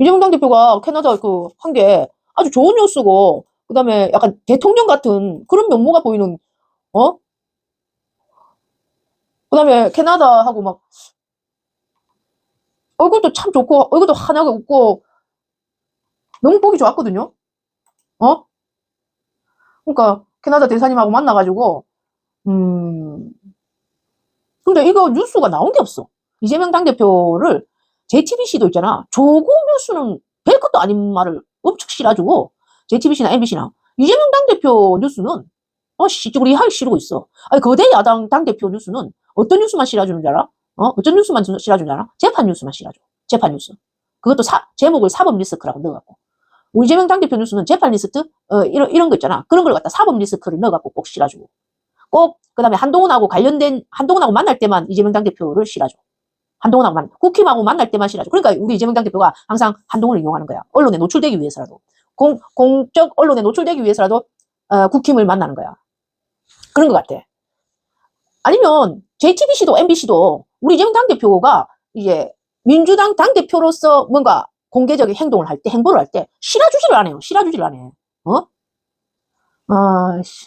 이재명 당대표가 캐나다 그 한 게 아주 좋은 뉴스고 그 다음에 약간 대통령 같은 그런 면모가 보이는 어? 그 다음에 캐나다하고 막 얼굴도 참 좋고 얼굴도 환하게 웃고 너무 보기 좋았거든요. 어? 그러니까 캐나다 대사님하고 만나가지고 음 근데 이거 뉴스가 나온 게 없어. 이재명 당대표를 JTBC도 있잖아. 조국 뉴스는 별 것도 아닌 말을 엄청 실어주고 JTBC나 MBC나 이재명 당대표 뉴스는 어 씨쭈구리 하기 싫고 있어. 아니 거대 야당 당대표 뉴스는 어떤 뉴스만 실어주는 줄 알아? 어 어떤 뉴스만 실어주는 줄 알아? 재판 뉴스만 실어줘. 재판 뉴스. 그것도 사, 제목을 사법 리스크라고 넣어갖고. 우리 이재명 당대표 뉴스는 재판 리스트 어 이런 이런 거 있잖아. 그런 걸 갖다 사법 리스크를 넣어갖고 꼭 실어주고. 꼭 그 다음에 한동훈하고 관련된 한동훈하고 만날 때만 이재명 당대표를 실어줘. 한동훈하고 만 국힘하고 만날 때만 실어줘. 그러니까 우리 이재명 당대표가 항상 한동훈을 이용하는 거야. 언론에 노출되기 위해서라도. 공, 공적 언론에 노출되기 위해서라도 어, 국힘을 만나는 거야. 그런 것 같아. 아니면 JTBC도 MBC도 우리 이재명 당대표가 이제 민주당 당대표로서 뭔가 공개적인 행동을 할 때, 행보를 할 때, 실어주지를 않아요. 실어주지를 않아요. 어? 아, 씨.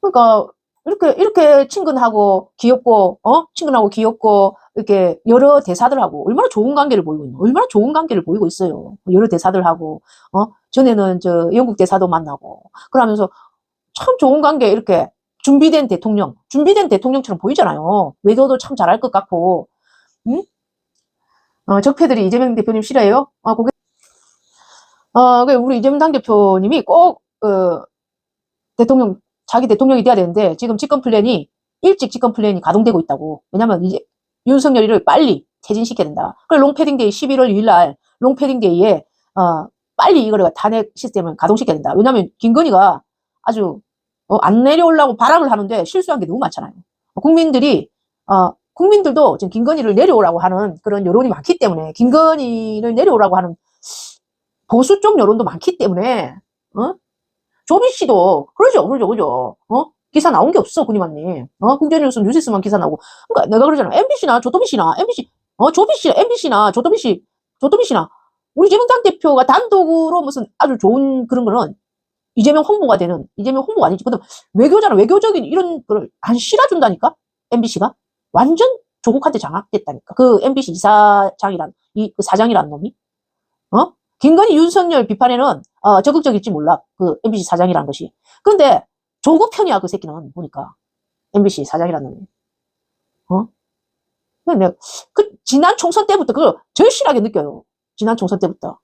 그러니까, 이렇게, 이렇게 친근하고, 귀엽고, 어? 친근하고 귀엽고, 이렇게 여러 대사들하고 얼마나 좋은 관계를 보이고 있는, 얼마나 좋은 관계를 보이고 있어요. 여러 대사들하고, 어? 전에는 저 영국 대사도 만나고, 그러면서 참 좋은 관계 이렇게 준비된 대통령, 준비된 대통령처럼 보이잖아요. 외교도 참 잘할 것 같고, 응? 어, 적폐들이 이재명 대표님 싫어해요? 아, 그게, 어, 그 우리 이재명 당 대표님이 꼭, 어, 대통령, 자기 대통령이 돼야 되는데, 지금 집권 플랜이, 일찍 집권 플랜이 가동되고 있다고. 왜냐면 이제, 윤석열이를 빨리 퇴진시켜야 된다. 그래, 롱패딩데이 11월 2일 날, 롱패딩데이에, 어, 빨리 이거를 탄핵 시스템을 가동시켜야 된다. 왜냐면, 김건희가 아주, 어, 안 내려오려고 바람을 하는데 실수한 게 너무 많잖아요. 국민들이, 어, 국민들도 지금 김건희를 내려오라고 하는 그런 여론이 많기 때문에, 김건희를 내려오라고 하는 보수 쪽 여론도 많기 때문에, 어? 조비 씨도, 그러죠, 그러죠, 그죠. 어? 기사 나온 게 없어, 군이만님. 어? 국제뉴스 뉴시스만 기사 나오고. 그러니까 내가 그러잖아. MBC나 조도비 씨나, MBC, 어? 조비 씨, MBC나 조도비 씨, 조도비 씨나, 우리 이재명 당대표가 단독으로 무슨 아주 좋은 그런 거는 이재명 홍보가 되는, 이재명 홍보가 아니지. 그다음 외교잖아. 외교적인 이런 거를 안 실어준다니까? MBC가? 완전 조국한테 장악됐다니까. 그 MBC 이사장이란, 이, 그 사장이란 놈이. 어? 김건희, 윤석열 비판에는, 어, 적극적일지 몰라. 그 MBC 사장이란 것이. 근데, 조국 편이야, 그 새끼는. 보니까. MBC 사장이란 놈이. 어? 근데 내가, 그, 지난 총선 때부터 그걸 절실하게 느껴요. 지난 총선 때부터.